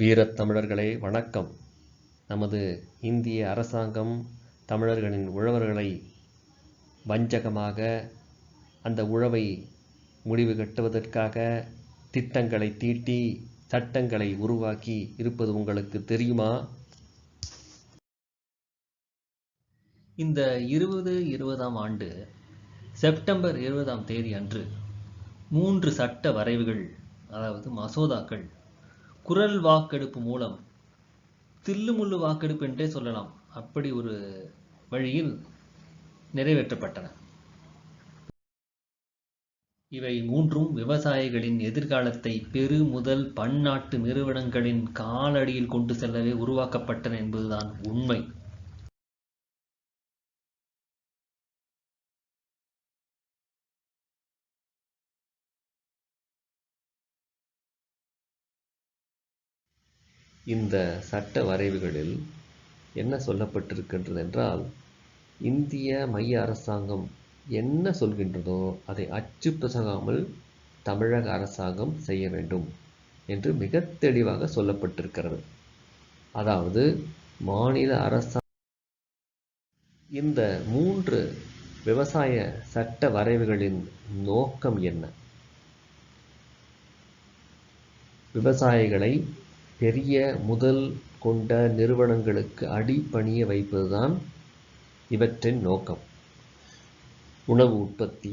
வீரத் தமிழர்களே வணக்கம். நமது இந்திய அரசாங்கம் தமிழர்களின் உழவர்களை வஞ்சகமாக அந்த உழவை முடிவு கட்டுவதற்காக திட்டங்களை தீட்டி சட்டங்களை உருவாக்கி இருப்பது உங்களுக்கு தெரியுமா? இந்த இருபது இருபதாம் ஆண்டு செப்டம்பர் இருபதாம் தேதி அன்று மூன்று சட்ட வரைவுகள் அதாவது மசோதாக்கள் குரல் வாக்கெடுப்பு மூலம் தில்லுமுள்ளு வாக்கெடுப்பு என்றே சொல்லலாம். அப்படி ஒரு வழியில் நிறைவேற்றப்பட்டன. இவை மூன்றும் விவசாயிகளின் எதிர்காலத்தை பெரு முதல் பன்னாட்டு நிறுவனங்களின் காலடியில் கொண்டு செல்லவே உருவாக்கப்பட்டன என்பதுதான் உண்மை. இந்த சட்ட வரைவுகளில் என்ன சொல்லப்பட்டிருக்கின்றது என்றால் இந்திய மைய அரசாங்கம் என்ன சொல்கின்றதோ அதை அச்சு பிசகாமல் தமிழக அரசாங்கம் செய்ய வேண்டும் என்று மிக தெளிவாக சொல்லப்பட்டிருக்கிறது. அதாவது மாநில அரசாங்கம் இந்த மூன்று விவசாய சட்ட வரைவுகளின் நோக்கம் என்ன? விவசாயிகளை பெரிய முதல் கொண்ட நிறுவனங்களுக்கு அடிபணிய வைப்பதுதான் இவற்றின் நோக்கம். உணவு உற்பத்தி.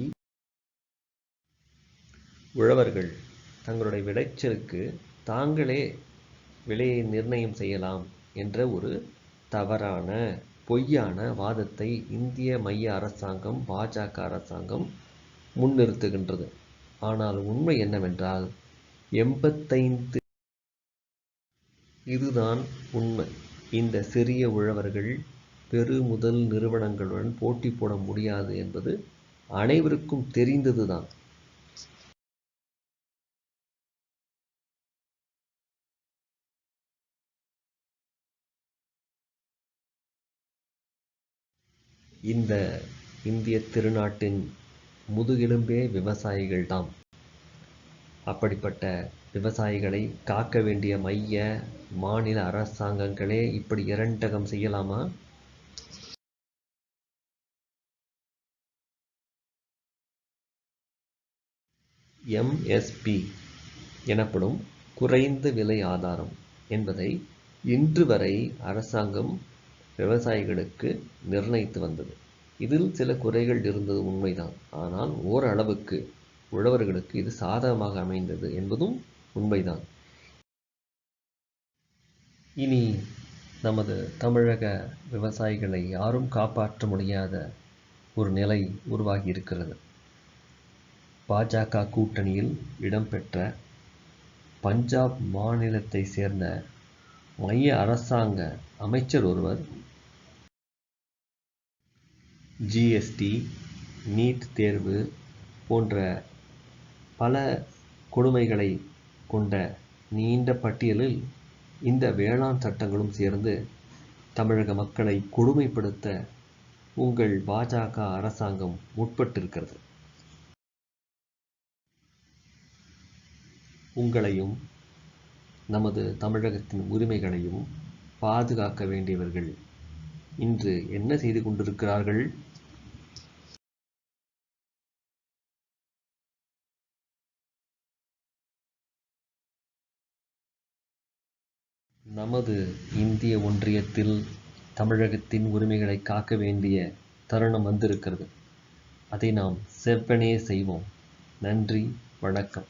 உழவர்கள் தங்களுடைய விளைச்சலுக்கு தாங்களே விலையை நிர்ணயம் செய்யலாம் என்ற ஒரு தவறான பொய்யான வாதத்தை இந்திய மைய அரசாங்கம் பாஜக அரசாங்கம் முன்னிறுத்துகின்றது. ஆனால் உண்மை என்னவென்றால் எண்பத்தைந்து இதுதான் உண்மை. இந்த சிறிய உழவர்கள் பெரு முதல் நிறுவனங்களுடன் போட்டி போட முடியாது என்பது அனைவருக்கும் தெரிந்ததுதான். இந்த இந்திய திருநாட்டின் முதுகெலும்பே விவசாயிகள்தாம். அப்படிப்பட்ட விவசாயிகளை காக்க வேண்டிய மைய மாநில அரசாங்கங்களே இப்படி இரண்டகம் செய்யலாமா? எம்எஸ்பி எனப்படும் குறைந்த விலை ஆதாரம் என்பதை இன்று வரை அரசாங்கம் விவசாயிகளுக்கு நிர்ணயித்து வந்தது. இதில் சில குறைகள் இருந்தது உண்மைதான். ஆனால் ஓரளவுக்கு உழவர்களுக்கு இது சாதகமாக அமைந்தது என்பதும் உண்மைதான். இனி நமது தமிழக விவசாயிகளை யாரும் காப்பாற்ற முடியாத ஒரு நிலை உருவாகி இருக்கிறது பாஜக கூட்டணியில் இடம்பெற்ற பஞ்சாப் மாநிலத்தை சேர்ந்த மைய அரசாங்க அமைச்சர் ஒருவர் ஜிஎஸ்டி நீட் தேர்வு போன்ற பல கொடுமைகளை கொண்ட நீண்ட பட்டியலில் இந்த வேளாண் சட்டங்களும் சேர்ந்து தமிழக மக்களை கொடுமைப்படுத்த உங்கள் பாஜக அரசாங்கம் முற்பட்டிருக்கிறது. உங்களையும் நமது தமிழகத்தின் உரிமைகளையும் பாதுகாக்க வேண்டியவர்கள் இன்று என்ன செய்து கொண்டிருக்கிறார்கள்? நமது இந்திய ஒன்றியத்தில் தமிழகத்தின் உரிமைகளை காக்க வேண்டிய தருணம் வந்திருக்கிறது. அதை நாம் செவ்வனே செய்வோம். நன்றி வணக்கம்.